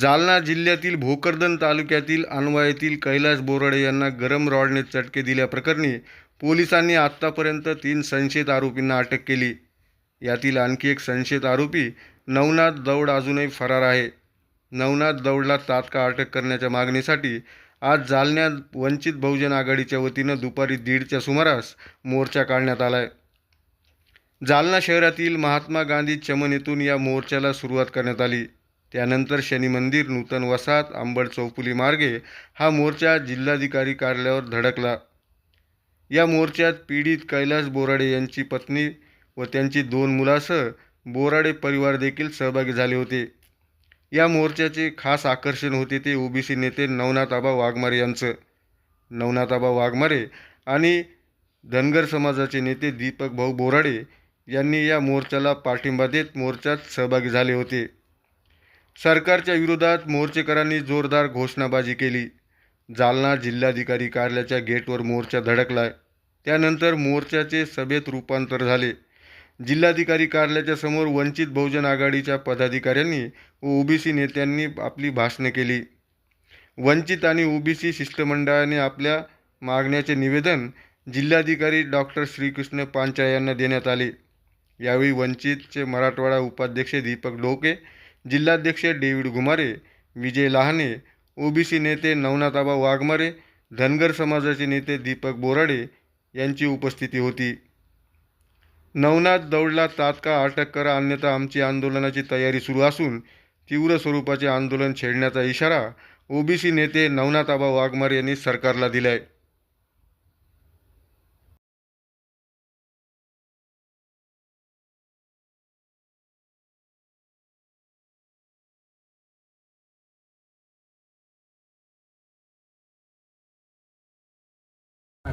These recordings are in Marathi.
जालना जिल्ह्यातील भोकरदन तालुक्यातील अनवा येथील कैलास बोराडे यांना गरम रॉडने चटके दिल्याप्रकरणी पोलिसांनी आत्तापर्यंत तीन संशयित आरोपींना अटक केली. यातील आणखी एक संशयित आरोपी नवनाथ दौड अजूनही फरार आहे. नवनाथ दौडला तात्काळ अटक करण्याच्या मागणीसाठी आज जालन्यात वंचित बहुजन आघाडीच्या वतीनं दुपारी दीडच्या सुमारास मोर्चा काढण्यात आला आहे जालना शहरातील महात्मा गांधी चमन येथून या मोर्चाला सुरुवात करण्यात आली. त्यानंतर शनी मंदिर नूतन वसाहत आंबड चौफुली मार्गे हा मोर्चा जिल्हाधिकारी कार्यालयावर धडकला. या मोर्चात पीडित कैलास बोराडे यांची पत्नी व त्यांची दोन मुलासह बोराडे परिवार देखील सहभागी झाले होते. या मोर्चाचे खास आकर्षण होते ते ओबीसी नेते नवनाथाबा वाघमारे यांचं. नवनाथाबा वाघमारे आणि धनगर समाजाचे नेते दीपक भाऊ बोराडे यांनी या मोर्चाला पाठिंबा देत मोर्चात सहभागी झाले होते. सरकारच्या विरोधात मोर्चेकरांनी जोरदार घोषणाबाजी केली. जालना जिल्हाधिकारी कार्यालयाच्या गेटवर मोर्चा धडकलाय. त्यानंतर मोर्चाचे सभेत रूपांतर झाले. जिल्हाधिकारी कार्यालयाच्या समोर वंचित बहुजन आघाडीच्या पदाधिकाऱ्यांनी व ओबीसी नेत्यांनी आपली भाषणे केली. वंचित आणि ओबीसी शिष्टमंडळाने आपल्या मागण्याचे निवेदन जिल्हाधिकारी डॉक्टर श्रीकृष्ण पांचाळ यांना देण्यात आले. यावेळी वंचितचे मराठवाडा उपाध्यक्ष दीपक डोके जिल्हाध्यक्ष डेव्हिड घुमारे विजय लहाने ओबीसी नेते नवनाथाबा वाघमारे धनगर समाजाचे नेते दीपक बोराडे यांची उपस्थिती होती. नवनाथ दौडला तात्काळ अटक करा अन्यथा आमची आंदोलनाची तयारी सुरू असून तीव्र स्वरूपाचे आंदोलन छेडण्याचा इशारा ओबीसी नेते नवनाथाबा वाघमारे यांनी सरकारला दिलाय.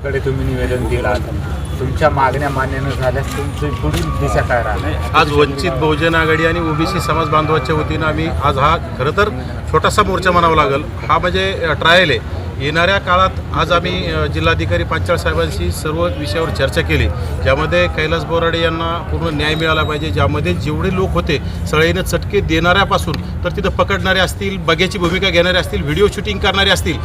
कडे तुम्ही निवेदन दिला तुमच्या मागण्या मान्य न झाल्यास तुमची पुढील दिशा काय राहणार? आज वंचित बहुजन आघाडी आणि ओबीसी समाज बांधवाच्या वतीनं आम्ही आज हा खरं तर छोटासा मोर्चा म्हणावा लागेल. हा म्हणजे ट्रायल आहे. येणाऱ्या काळात आज आम्ही जिल्हाधिकारी पांचाळ साहेबांशी सर्व विषयावर चर्चा केली. ज्यामध्ये कैलास बोराडे यांना पूर्ण न्याय मिळाला पाहिजे. ज्यामध्ये जेवढे लोक होते सळईनं चटके देणाऱ्यापासून तर तिथं पकडणारे असतील बग्याची भूमिका घेणारे असतील व्हिडिओ शूटिंग करणारे असतील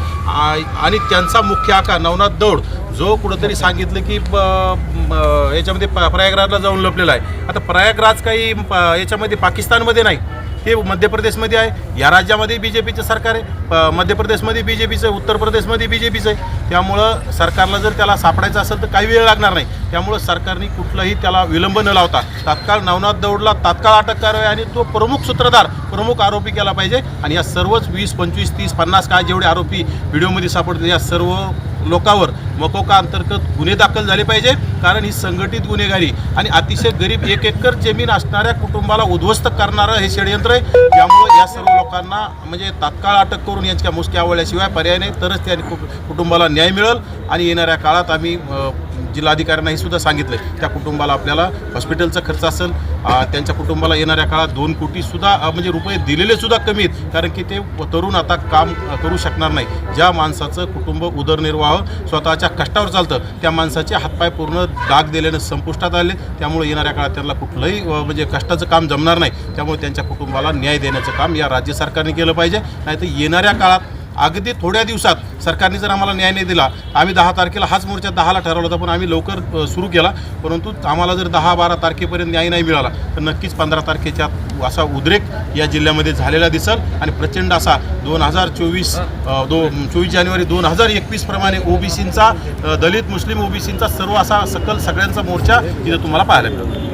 आणि त्यांचा मुख्य आकार नवनाथ दौड जो कुठंतरी सांगितलं की ब- याच्यामध्ये प- प्रयागराजला जाऊन लपलेला आहे. आता प्रयागराज काही प- याच्यामध्ये पाकिस्तानमध्ये नाही. ते मध्य प्रदेशमध्ये आहे. या राज्यामध्ये बी जे पीचं सरकार आहे. मध्य प्रदेशमध्ये बी जे पीचं उत्तर प्रदेशमध्ये बी जे पीचं आहे. त्यामुळं सरकारला जर त्याला सापडायचं असेल तर काही वेळ लागणार नाही. त्यामुळं सरकारने कुठलंही त्याला विलंब न लावता तात्काळ नवनाथ दौडला तात्काळ अटक करावी आणि तो प्रमुख सूत्रधार प्रमुख आरोपी केला पाहिजे. आणि या सर्वच वीस पंचवीस तीस पन्नास काय जेवढे आरोपी व्हिडिओमध्ये सापडतील या सर्व लोकांवर मकोका अंतर्गत गुन्हे दाखल झाले पाहिजे कारण ही संघटित गुन्हेगारी आणि अतिशय गरीब एक एकर जमीन असणाऱ्या कुटुंबाला उद्ध्वस्त करणारं हे षडयंत्र आहे. त्यामुळे या सर्व लोकांना म्हणजे तात्काळ अटक करून यांच्या मुसक्या आवडल्याशिवाय पर्याय नाही तरच त्या कुटुंबाला न्याय मिळेल आणि येणाऱ्या काळात आम्ही जिल्हाधिकाऱ्यांना जिल्हाधिकाऱ्यांनाही सुद्धा सांगितलं त्या कुटुंबाला आपल्याला हॉस्पिटलचा खर्च असेल त्यांच्या कुटुंबाला येणाऱ्या काळात दोन कोटीसुद्धा म्हणजे रुपये दिलेले सुद्धा कमी आहेत कारण की ते तरुण आता काम करू शकणार नाही. ज्या माणसाचं कुटुंब उदरनिर्वाह स्वतःच्या कष्टावर चालतं त्या माणसाचे हातपाय पूर्ण डाग दिल्यानं संपुष्टात आले. त्यामुळे येणाऱ्या काळात त्यांना कुठलंही म्हणजे कष्टाचं काम जमणार नाही. त्यामुळे त्यांच्या कुटुंबाला न्याय देण्याचं काम या राज्य सरकारने केलं पाहिजे. नाहीतर येणाऱ्या काळात अगदी थोड्या दिवसात सरकारने जर आम्हाला न्याय नाही दिला आम्ही दहा तारखेला हाच मोर्चा दहाला ठरवला होता पण आम्ही लवकर सुरू केला. परंतु आम्हाला जर दहा बारा तारखेपर्यंत न्याय नाही मिळाला तर नक्कीच पंधरा तारखेच्या असा उद्रेक या जिल्ह्यामध्ये झालेला दिसल. आणि प्रचंड असा दोन हजार चोवीस दो चोवीस जानेवारी दोन हजार एकवीस प्रमाणे ओबीसींचा दलित मुस्लिम ओबीसींचा सर्व असा सकल सगळ्यांचा मोर्चा इथं तुम्हाला पाहायला मिळतो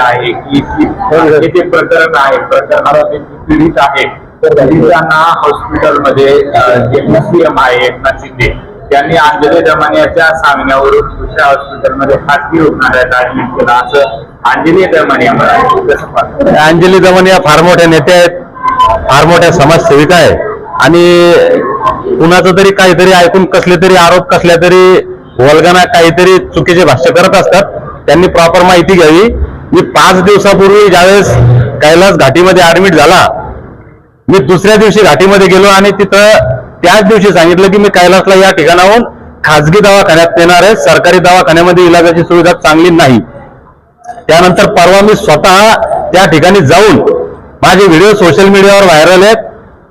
आहे की प्रकरण आहे प्रकरणाला पीडित आहे पीडितांना हॉस्पिटलमध्ये अं, जे पीसीएम आहे एकनाथ शिंदे त्यांनी अंजली दमानियाच्या सांगण्यावरून दुसऱ्या हॉस्पिटलमध्ये खासगी रुग्णालयात ऍडमिट केलं असं अंजली दमानिया म्हणाले. कसं अंजली दमन या फार मोठ्या नेत्या आहेत फार मोठ्या समाजसेविका आहे आणि कुणाचं तरी काहीतरी ऐकून कसले तरी आरोप कसल्या तरी वलगना काहीतरी चुकीचे भाष्य करत असतात त्यांनी प्रॉपर माहिती घ्यावी. मी पाच दिवसापूर्वी ज्यावेळेस कैलास घाटीमध्ये ऍडमिट झाला मी दुसऱ्या दिवशी घाटीमध्ये गेलो आणि तिथं त्याच दिवशी सांगितलं की मी कैलासला या ठिकाणाहून खाजगी दवाखान्यात येणार आहे. सरकारी दवाखान्यामध्ये इलाजाची सुविधा चांगली नाही. त्यानंतर परवा मी स्वतः त्या ठिकाणी जाऊन माझे व्हिडिओ सोशल मीडियावर व्हायरल आहेत.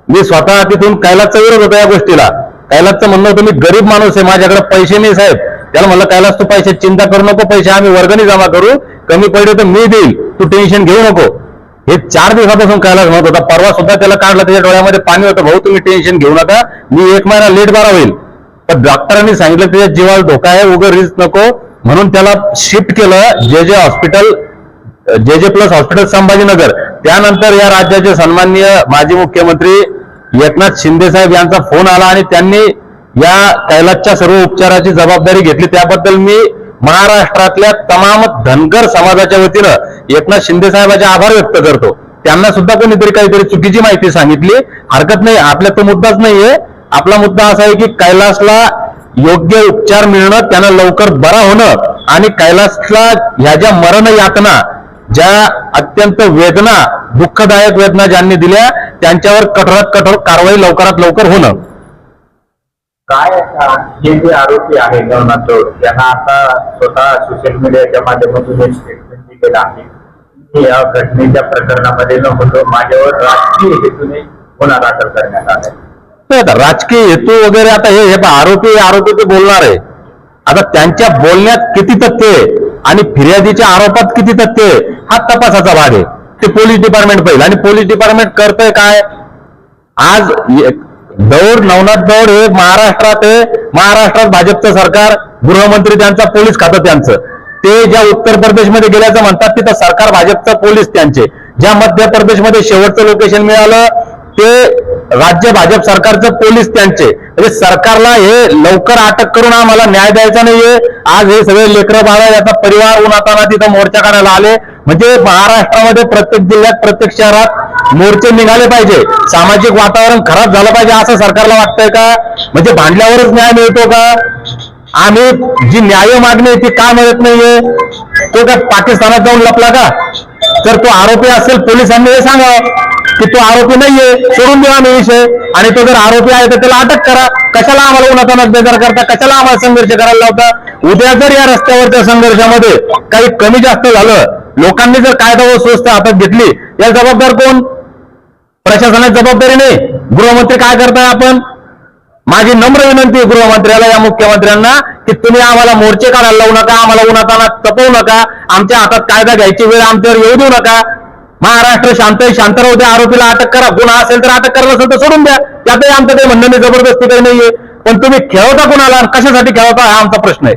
मी स्वतः तिथून कैलासचा विरोध होता या गोष्टीला. कैलासचं म्हणणं होतं मी गरीब माणूस आहे माझ्याकडे पैसे नाही साहेब. त्याला म्हणलं कैलास तू पैसे चिंता करू नको पैसे आम्ही वर्गणी जमा करू. कमी पडले तर मी देईल. तू टेन्शन घेऊ नको. हे चार दिवसापासून कैलास म्हणत होता. परवा सुद्धा त्याला काढलं त्याच्या डोळ्यामध्ये पाणी होतं. भाऊ तुम्ही टेन्शन घेऊ नका. मी एक महिना लेट बारा होईल. पण डॉक्टरांनी सांगितलं त्याच्या जीवाला धोका आहे उगं रिस्क नको. म्हणून त्याला शिफ्ट केलं जे जे हॉस्पिटल जे जे प्लस हॉस्पिटल संभाजीनगर. त्यानंतर या राज्याचे सन्माननीय माजी मुख्यमंत्री एकनाथ शिंदे साहेब यांचा फोन आला आणि त्यांनी या कैलासच्या सर्व उपचाराची जबाबदारी घेतली. त्याबद्दल मी महाराष्ट्रातल्या तमाम धनगर समाजाच्या वतीनं एकनाथ शिंदे साहेबांचे आभार व्यक्त करतो. त्यांना सुद्धा कोणीतरी काहीतरी चुकीची माहिती सांगितली. हरकत नाही आपला तो मुद्दाच नाहीये. आपला मुद्दा असा आहे की कैलासला योग्य उपचार मिळणं त्यांना लवकर बरा होणं आणि कैलासला ह्या ज्या मरण यातना ज्या अत्यंत वेदना दुःखदायक वेदना ज्यांनी दिल्या त्यांच्यावर कठोरात कठोर कारवाई लवकरात लवकर होणं. काय हे जे आरोपी आहे नवनाथ त्यांना आता स्वतः सोशल मीडियाच्या माध्यमातून एक स्टेटमेंट दिलेलं आहे. मी या घटनेच्या प्रकरणामध्ये न होतो माझ्यावर राजकीय हेतूने गुन्हा दाखल करण्यात आला नाही आता राजकीय हेतू वगैरे आता हे हे पहा, आरोपी आरोपी ते बोलणार आहे. आता त्यांच्या बोलण्यात किती तथ्य आहे आणि फिर्यादीच्या आरोपात किती तथ्य आहे हा तपासाचा भाग आहे. ते पोलीस डिपार्टमेंट पाहिजे आणि पोलीस डिपार्टमेंट करतंय काय? आज ये- दौड नवनाथ दौड हे महाराष्ट्रात आहे. महाराष्ट्रात भाजपचं सरकार गृहमंत्री त्यांचा पोलीस खातं त्यांचं. ते ज्या उत्तर प्रदेशमध्ये गेल्याचं म्हणतात तिथं सरकार भाजपचं पोलीस त्यांचे. ज्या मध्य प्रदेशमध्ये शेवटचं लोकेशन मिळालं ते राज्य भाजप सरकारचं पोलीस त्यांचे. म्हणजे सरकारला हे लवकर अटक करून आम्हाला न्याय द्यायचा नाहीये. आज हे सगळे लेकरं बाळा याचा परिवार उन्हाताना तिथं मोर्चा काढायला आले. म्हणजे महाराष्ट्रामध्ये प्रत्येक जिल्ह्यात प्रत्येक शहरात मोर्चे निघाले पाहिजे. सामाजिक वातावरण खराब झालं पाहिजे असं सरकारला वाटतंय का? म्हणजे भांडल्यावरच न्याय मिळतो का? आम्ही जी न्याय मागणी आहे ती का मिळत नाहीये? तो काय पाकिस्तानात जाऊन लपला का? तर तो आरोपी असेल पोलिसांनी हे सांगावं की तो आरोपी नाहीये सोडून देऊ आम्ही विषय. आणि तो जर आरोपी आहे तर त्याला अटक करा. कशाला आम्हाला उन्हातानात बेजार करता? कशाला आम्हाला संघर्ष करायला लावता? उद्या जर या रस्त्यावरच्या संघर्षामध्ये काही कमी जास्त झालं लोकांनी जर कायदा व सुव्यवस्था हातात घेतली या जबाबदार कोण? प्रशासनाची जबाबदारी नाही. गृहमंत्री काय करताय आपण? माझी नम्र विनंती आहे गृहमंत्र्याला या मुख्यमंत्र्यांना की तुम्ही आम्हाला मोर्चे काढायला लावू नका आम्हाला उन्हाताना तपवू नका आमच्या हातात कायदा घ्यायची वेळ आमच्यावर येऊ देऊ नका. महाराष्ट्र शांत आहे शांत राहू द्या आरोपीला अटक करा गुन्हा असेल तर अटक करत असेल तर सोडून द्या. त्यातही आमचं काही म्हणणं नाही जबरदस्ती काही नाहीये. पण तुम्ही खेळवता कोणाला आणि कशासाठी खेळवता हा आमचा प्रश्न आहे.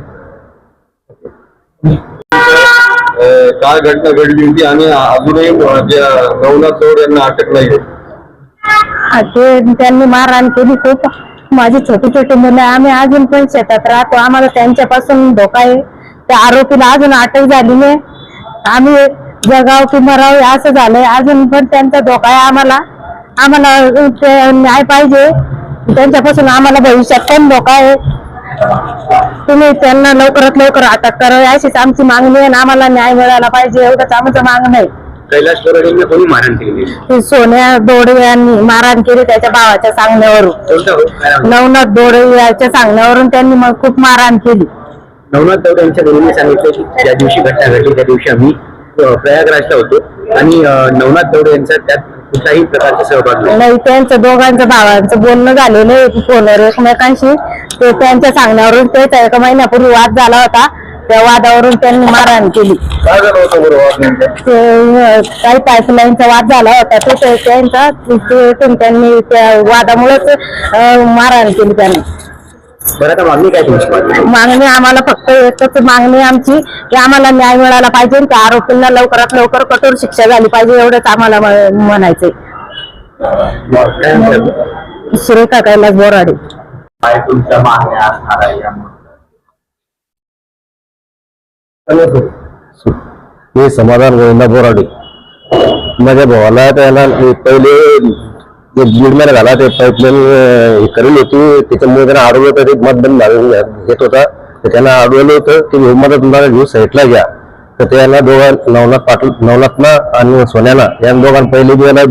काय घटना घडली होती आणि अजूनही नवनाथ यांना अटक नाही ते त्यांनी मारहाण केली खूप. माझी छोटी छोटी मुलं आम्ही अजून पण शेतात राहतो. आम्हाला त्यांच्यापासून धोका आहे. त्या आरोपीला अजून अटक झाली नाही. आम्ही जगाव की मराव असं झालंय. अजून पण त्यांचा धोका आहे आम्हाला. आम्हाला न्याय पाहिजे. त्यांच्यापासून आम्हाला भविष्यात पण धोका आहे. तुम्ही त्यांना लवकरात लवकर अटक करावी अशीच आमची मागणी आहे आम्हाला न्याय मिळाला पाहिजे. एवढंच आमचं मागणं आहे. कैलाश कोणी मारहाण केली सोन्या दोडे यांनी मारहाण केली त्याच्या भावाच्या सांगण्यावरून. कोणता नवनाथ दोडे याच्या सांगण्यावरून त्यांनी मग खूप मारहाण केली. नवनाथ चौड यांच्या मुलीने सांगितलं की ज्या दिवशी घटना घडली त्या दिवशी आम्ही अ, प्रयागराजला होतो आणि अ, नवनाथ चौड यांचा त्यात कुठलाही प्रकारचा सहभाग नाही. नाही त्यांचं दोघांचं भावांचं बोलणं झालेलं आहे फोनवर एकमेकांशी त्यांच्या सांगण्यावरून त्याचा एका महिन्यापूर्वी वाद झाला होता. त्या वादावरून त्यांनी मारहाण केली. काय झालं होतं बरं वाद नेमकं? ते अं, काही पाईपलाईनचा वाद झाला होता. तो ते- त्यांचा तिथून त्यांनी त्या वादामुळेच अं, मारहाण केली त्यांनी. बरं आता मागणी काय तुमची? मागणी मागणी आम्हाला फक्त एकच मागणी आमची की आम्हाला न्याय मिळाला पाहिजे आणि त्या आरोपींना लवकरात लवकर कठोर शिक्षा झाली पाहिजे एवढंच आम्हाला म्हणायचंय. काय म्हणतात? सुरेखा कैलास बोराडे. काय तुमच्या मागण्या असणार आहे यामध्ये मी समाधान गोविंदा बोराडे. माझ्या भावाला त्याला पहिले एक दीड महिना झाला ते पाईपलाईन करेल होती. त्याच्यामुळे त्यांना अडवलं होतं एक मतदान घेत होता. तर त्यांना अडवलं होतं की मदत तुम्हाला घेऊ साईटला घ्या. तर त्याला दोघां नवनाथ पाटील नवनाथना आणि सोन्याना या दोघांना पहिले बी याला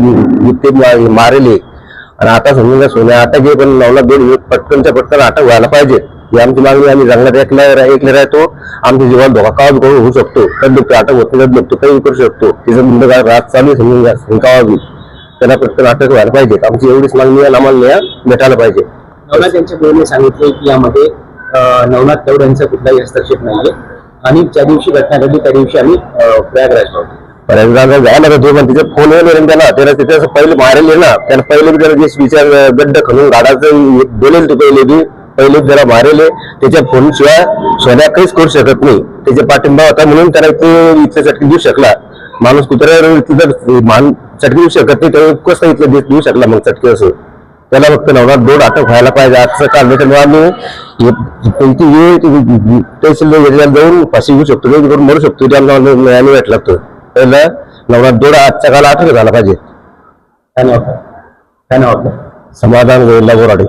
आणि आता समजून घ्या सोन्या अटक आहे पण नवनाथ दोन पटकनच्या पटकन अटक व्हायला पाहिजे. ही आमची मागणी आम्ही जंगलात एकला एकले राहतो. आमच्या जीवन धोका करून होऊ शकतो. तर दुखतो अटक होत नाही दुखतो काही करू शकतो. तिचं मुलं रात चालू समजून घ्या शिंकावा बी त्याला पटकन अटक व्हायला पाहिजे. आमची एवढीच मागणी आहे आम्हाला न्याय भेटायला पाहिजे. नवनाथ यांच्या बोलणे सांगितले की यामध्ये नवनाथ दौड यांचा कुठलाही हस्तक्षेप नाहीये. आणि ज्या दिवशी घटना घडली त्या दिवशी आम्ही अं, प्रयागराजला होतो बऱ्याचदा जायला तो पण तिचे फोन येऊन त्याला त्याला तिथे असं पहिले मारेल ना त्याला पहिले बी त्याला जे विचार गड्ड खणून गाडाचं बोलेल तू पहिले बी पहिले त्याला मारेल त्याच्या फोन शिवाय सोन्या काहीच करू शकत नाही त्याच्या पाठिंबा होता म्हणून त्याला तो इथलं चटकी देऊ शकला माणूस कुत्र्यावर तिथं मान चटकी देऊ शकत नाही त्याला कसं इथलं देऊ शकला मग चटकी असं त्याला फक्त नवनाथ दोड अटक व्हायला पाहिजे आजचं काल त्यामुळे आम्ही पैकी तहसील जाऊन फाशी घेऊ शकतो करून मरू शकतो त्याला न्यायालय भेटला लागतो। पहिलं नवनाथ दोड आजच्या काला अटक झाला पाहिजे. नाव आपलं? समाधान गोविंदा बोराडे?